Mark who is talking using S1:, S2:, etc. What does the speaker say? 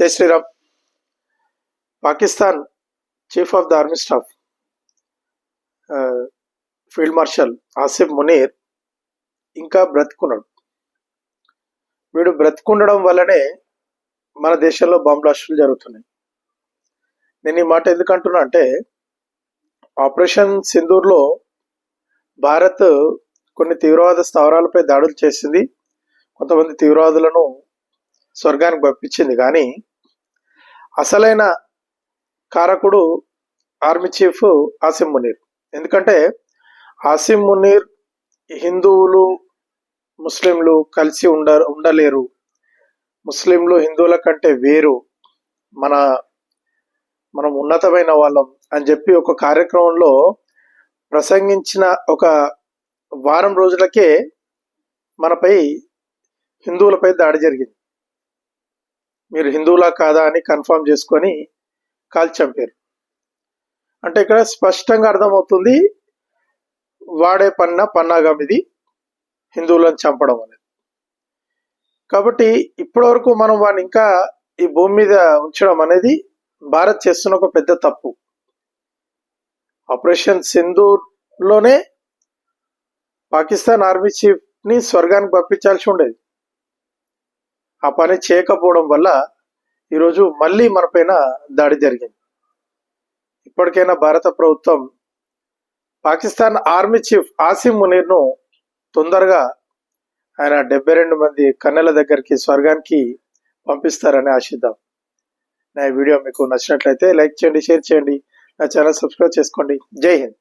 S1: జై Shriram. Pakistan chief of the army staff field marshal Asif Munir ఇంకా బ్రతుకున్నాడు. వీడు బ్రతుకుండడం వల్లనే మన దేశంలో బాంబ్ బ్లాస్టులు జరుగుతున్నాయి. నేను ఈ మాట ఎందుకంటున్నా అంటే ఆపరేషన్ సింధూర్లో భారత్ కొన్ని తీవ్రవాద స్థావరాలపై దాడులు చేసింది కొంతమంది తీవ్రవాదులను స్వర్గానికి పంపించింది. కానీ అసలైన కారకుడు ఆర్మీ చీఫ్ ఆసిమ్ మునీర్. ఎందుకంటే ఆసిమ్ మునీర్ హిందువులు ముస్లింలు కలిసి ఉండ ఉండలేరు. ముస్లింలు హిందువుల కంటే వేరు. మన మనం ఉన్నతమైన వాళ్ళం అని చెప్పి ఒక కార్యక్రమంలో ప్రసంగించిన ఒక వారం రోజులకే మనపై హిందువులపై దాడి జరిగింది. మీరు హిందువులా కాదా అని కన్ఫర్మ్ చేసుకొని కాల్చి చంపారు. అంటే ఇక్కడ స్పష్టంగా అర్థమవుతుంది వాడే పన్న పన్నాగం ఇది హిందువులను చంపడం అనేది. కాబట్టి ఇప్పటివరకు మనం వాడిని ఇంకా ఈ భూమి మీద ఉంచడం అనేది భారత్ చేస్తున్న ఒక పెద్ద తప్పు. ఆపరేషన్ సింధూర్లోనే పాకిస్తాన్ ఆర్మీ చీఫ్ని స్వర్గానికి పంపించాల్సి ఉండేది. ఆ పని చేయకపోవడం వల్ల ఈరోజు మళ్ళీ మనపైన దాడి జరిగింది. ఇప్పటికైనా భారత ప్రభుత్వం పాకిస్తాన్ ఆర్మీ చీఫ్ ఆసిమ్ మునీర్ను తొందరగా ఆయన డెబ్బై రెండు మంది కన్నెల దగ్గరికి స్వర్గానికి పంపిస్తారని ఆశిద్దాం. నా వీడియో మీకు నచ్చినట్లయితే లైక్ చేయండి షేర్ చేయండి నా ఛానల్ సబ్స్క్రైబ్ చేసుకోండి. జై హింద్.